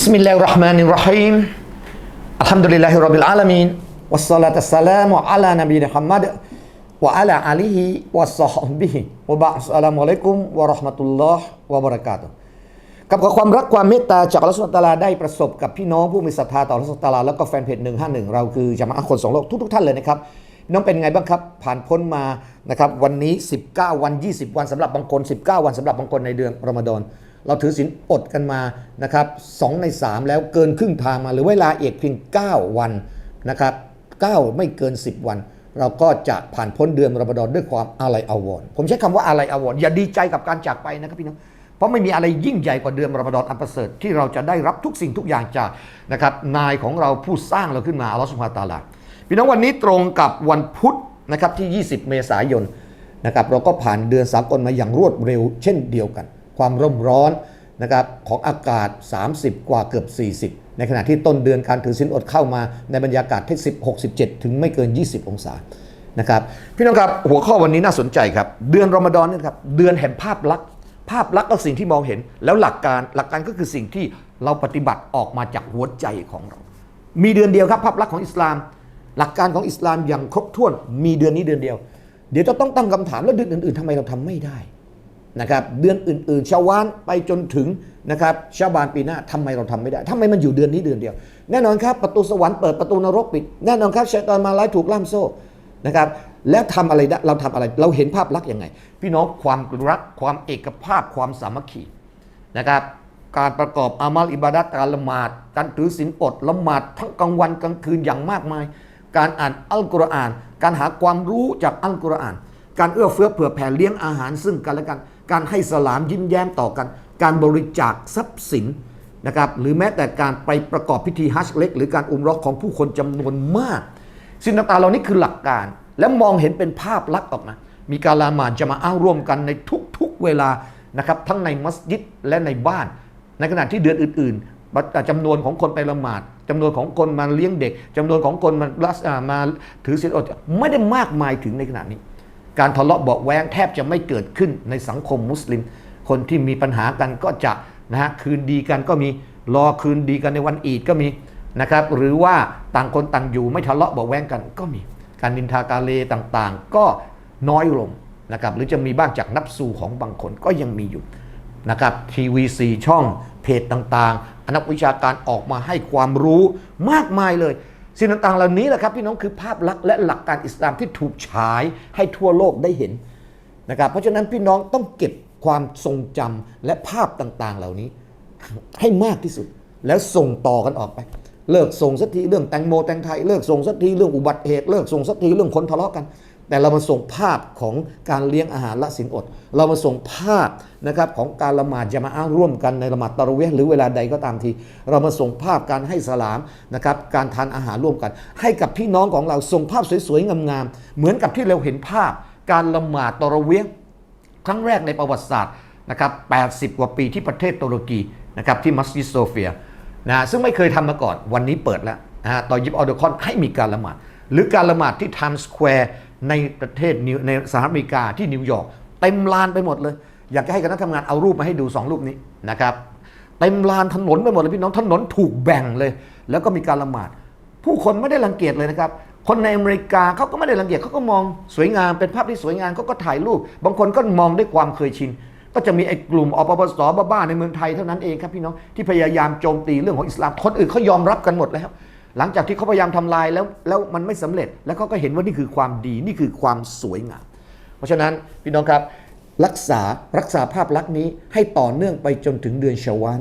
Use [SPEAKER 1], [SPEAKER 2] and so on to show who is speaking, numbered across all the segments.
[SPEAKER 1] بسم الله الرحمن الرحيم الحمد لله رب العالمين والصلاة والسلام على نبينا محمد وعلى آله وصحبه وبعد السلام عليكم ورحمة الله وبركاته กับขอความรักความเมตตาจากอัลลอฮฺสุลตาลาได้ประสบกับพี่น้องผู้มีศรัทธาต่ออัลลอฮฺสุลตาลาแล้วก็แฟนเพจ151 เราคือจามะอะห์คนสองโลกทุกๆท่านเลยนะครับน้องเป็นไงบ้างครับ ผ่านพ้นมานะครับวันนี้ 19 วัน 20 วันสำหรับบางคน 19 วันสำหรับบางคนในเดือนรอมฎอน เราถือศีลอดกันมานะครับ2ใน 3 แล้วเกินครึ่งทางมาหรือเวลาเอกเพียง 9 วันนะครับ9ไม่เกิน 10 วัน เราก็จะผ่านพ้นเดือนรอมฎอนด้วยความอาลัยอาวรผมใช้คำว่าอาลัยอาวรอย่าดีใจกับการจากไปนะครับพี่น้องเพราะไม่มีอะไรยิ่งใหญ่กว่าเดือนรอมฎอนอันประเสริฐที่เราจะได้รับทุกสิ่งทุกอย่างจากนะครับนายของเราผู้สร้างเราขึ้นมาอัลลอฮฺสุบฮาตาลาพี่น้องวันนี้ตรงกับวันพุธนะครับที่ 20 เมษายนนะครับเราก็ผ่านเดือนสากลมาอย่างรวดเร็วเช่นเดียวกัน ความร่มร้อนนะครับของอากาศ 30 กว่าเกือบ 40 ในขณะที่ต้นเดือนการถือศีลอดเข้ามาในบรรยากาศที่16 17 ถึงไม่เกิน 20 องศานะครับพี่น้องครับหัวข้อวันนี้น่าสนใจครับ เดือนรอมฎอนนี่ครับเดือนแห่งภาพลักษณ์ภาพลักษณ์ก็สิ่งที่มองเห็น แล้วหลักการหลักการก็คือสิ่งที่เราปฏิบัติออกมาจากหัวใจของเรา มีเดือนเดียวครับ ภาพลักษณ์ของอิสลาม หลักการของอิสลามอย่างครบถ้วน มีเดือนนี้เดือนเดียว เดี๋ยวจะต้องตั้งคำถามแล้วเดือนอื่นๆทำไมเราทำไม่ได้ นะครับเดือนอื่นๆชาวานไปจนถึงนะครับชาวบานปีหน้าทำไมเราทำไม่ได้ทำไมมันอยู่เดือนนี้เดือนเดียว แน่นอนครับประตูสวรรค์เปิดประตูนรกปิด แน่นอนครับชัยตอนมาไล่ถูกล่ามโซ่นะครับแล้วทำอะไรได้เราทำอะไรเราเห็นภาพลักษณ์ยังไง พี่น้องความรักความเอกภาพความสามัคคีนะครับการประกอบอามัลอิบาดัตการละหมาดการถือศีลอดละหมาดทั้งกลางวันกลางคืนอย่างมากมาย การอ่านอัลกุรอาน การหาความรู้จากอัลกุรอาน การเอื้อเฟื้อเผื่อแผ่เลี้ยงอาหารซึ่งกันและกัน การให้สลามยิ้มแย้มต่อกัน การบริจาคทรัพย์สินนะครับหรือแม้แต่การไปประกอบพิธีฮัจเล็ก หรือการอุมรอกของผู้คนจำนวนมาก สิ่งต่างๆเหล่านี้คือหลักการและมองเห็นเป็นภาพลักษณ์ออกมา มีการละหมาดจะมาอ้าวร่วมกันในทุกๆเวลานะครับทั้งในมัสยิดและในบ้าน ในขณะที่เดือนอื่นๆจำนวนของคนไปละหมาดจำนวนของคนมาเลี้ยงเด็กจำนวนของคนมามาถือศีลอดไม่ได้มากมายถึงในขณะนี้ การทะเลาะเบาะแวงแทบจะไม่เกิดขึ้นในสังคมมุสลิม คนที่มีปัญหากันก็จะนะฮะคืนดีกันก็มีรอคืนดีกันในวันอีดก็มีนะครับหรือว่าต่างคนต่างอยู่ไม่ทะเลาะเบาะแวงกันก็มี การนินทากาเลต่างๆ ก็น้อยลงนะครับหรือจะมีบ้างจากนับสู่ของบางคนก็ยังมีอยู่นะครับทีวีสีช่องเพจต่างๆ นักวิชาการออกมาให้ความรู้มากมายเลย สิ่งต่างๆเหล่านี้แหละครับพี่น้องคือภาพลักษณ์และหลักการอิสลามที่ถูกฉายให้ทั่วโลกได้เห็นนะครับเพราะฉะนั้นพี่น้องต้องเก็บความทรงจำและภาพต่างๆ เหล่านี้ ให้มากที่สุด แล้วส่งต่อกันออกไป เลิกส่งสักทีเรื่องแตงโมแตงไทยเลิกส่งสักทีเรื่องอุบัติเหตุเลิกส่งสักทีเรื่องคนทะเลาะกัน แต่เรามาส่งภาพของการเลี้ยงอาหารละสินอด เรามาส่งภาพนะครับของการละหมาดจะมาอ้าร่วมกันในละหมาดตะระเวหรือเวลาใดก็ตามที เรามาส่งภาพการให้สลามนะครับการทานอาหารร่วมกัน ให้กับพี่น้องของเราส่งภาพสวยๆงามๆเหมือนกับที่เราเห็นภาพการละหมาดตะระเวหครั้งแรกในประวัติศาสตร์นะครับ80 กว่าปีที่ประเทศตุรกีนะครับที่มัสยิดโซเฟียนะซึ่งไม่เคยทำมาก่อนวันนี้เปิดแล้วนะฮะต่อยิบออเดอคอนให้มีการละหมาด หรือการละหมาดที่ไทม์สแควร์ในประเทศนิวในสหรัฐอเมริกาที่นิวยอร์กเต็มลานไปหมดเลย อยากจะให้คณะทำงานเอารูปมาให้ดู 2 รูปนี้นะครับเต็มลานถนนไปหมดเลยพี่น้องถนนถูกแบ่งเลย แล้วก็มีการละหมาด ผู้คนไม่ได้รังเกียจเลยนะครับคนในอเมริกาเขาก็ไม่ได้รังเกียจเขาก็มองสวยงามเป็นภาพที่สวยงามเขาก็ถ่ายรูป บางคนก็มองด้วยความเคยชิน ก็จะมีไอ้กลุ่มอปปสบ้าๆในเมืองไทยเท่านั้นเองครับพี่น้องที่พยายามโจมตีเรื่องของอิสลามคนอื่นเขายอมรับกันหมดแล้ว หลังจากที่เขาพยายามทำลายแล้วแล้วมันไม่สำเร็จ แล้วเขาก็เห็นว่านี่คือความดีนี่คือความสวยงาม เพราะฉะนั้นพี่น้องครับรักษารักษาภาพลักษณ์นี้ให้ต่อเนื่องไปจนถึงเดือนชาวาน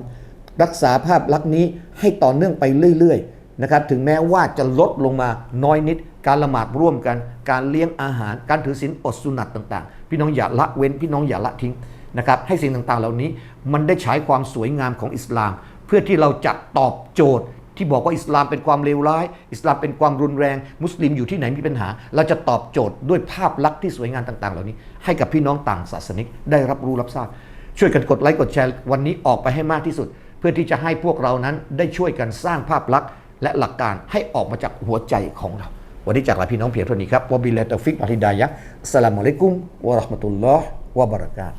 [SPEAKER 1] รักษาภาพลักษณ์นี้ให้ต่อเนื่องไปเรื่อยๆนะครับถึงแม้ว่าจะลดลงมาน้อยนิด การละหมาดร่วมกัน การเลี้ยงอาหาร การถือศีลอดสุนัตต่างๆ พี่น้องอย่าละเว้นพี่น้องอย่าละทิ้งนะครับให้สิ่งต่างๆเหล่านี้มันได้ใช้ความสวยงามของอิสลาม เพื่อที่เราจะตอบโจทย์ ที่บอกว่าอิสลามเป็นความเลวร้าย อิสลามเป็นความรุนแรง มุสลิมอยู่ที่ไหนมีปัญหา เราจะตอบโจทย์ด้วยภาพลักษณ์ที่สวยงามต่างๆ เหล่านี้ ให้กับพี่น้องต่างศาสนิกได้รับรู้รับทราบ ช่วยกันกดไลค์กดแชร์วันนี้ออกไปให้มากที่สุด เพื่อที่จะให้พวกเรานั้นได้ช่วยกันสร้างภาพลักษณ์และหลักการให้ออกมาจากหัวใจของเรา วันนี้จากลาพี่น้องเพียงเท่านี้ครับวบิลลาตฟิกอัลฮิดายะสลามุอะลัยกุมวะราะห์มะตุลลอฮ์วะบะเราะกาตุ